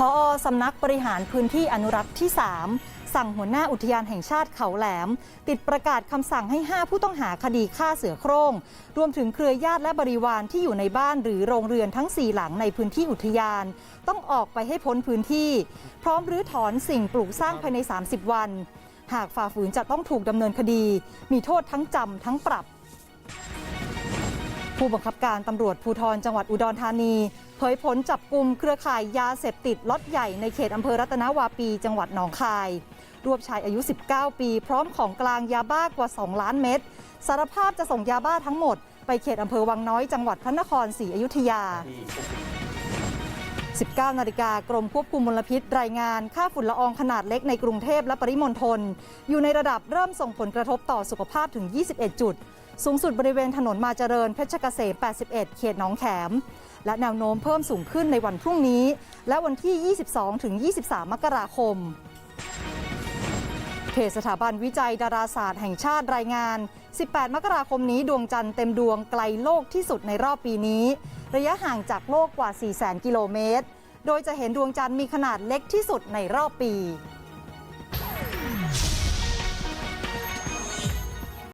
พอสำนักบริหารพื้นที่อนุรักษ์ที่ 3 สั่งหัวหน้าอุทยานแห่งชาติเขาแหลม ติดประกาศคำสั่งให้ 5 ผู้ต้องหาคดีฆ่าเสือโคร่งรวมถึงเครือญาติและบริวารที่อยู่ในบ้านหรือโรงเรือนทั้ง 4 หลังในพื้นที่อุทยาน ต้องออกไปให้พ้นพื้นที่ พร้อมรื้อถอนสิ่งปลูกสร้างภายใน 30 วัน หากฝ่าฝืนจะต้องถูกดำเนินคดี มีโทษทั้งจำทั้งปรับ ผู้บังคับการตำรวจภูธรจังหวัดอุดรธานี เผยผลจับกลุ่มเครือข่ายยาเสพติดล็อตใหญ่ในเขตอำเภอรัตนวาปี จังหวัดหนองคาย รวบชายอายุ 19 ปี พร้อมของกลางยาบ้ากว่า 2 ล้านเม็ดสารภาพจะส่งยาบ้าทั้งหมด ไปเขตอำเภอวังน้อยจังหวัดพระนครศรีอยุธยา 19 นาฬิกากรมควบคุมมลพิษ รายงานค่าฝุ่นละอองขนาดเล็กในกรุงเทพและปริมณฑลอยู่ในระดับเริ่มส่งผลกระทบต่อสุขภาพถึง 21 จุด สูงสุดบริเวณถนนมาเจริญเพชรเกษม 81 เขตหนองแขม และแนวโน้มเพิ่มสูงขึ้นในวันพรุ่งนี้ และวันที่ 22-23 มกราคมเพจสถาบันวิจัยดาราศาสตร์แห่งชาติรายงาน 18 มกราคมนี้ดวงจันทร์เต็มดวงไกลโลกที่สุดในรอบปีนี้ ระยะห่างจากโลกกว่า 400,000 กิโลเมตร โดยจะเห็นดวงจันทร์มีขนาดเล็กที่สุดในรอบปี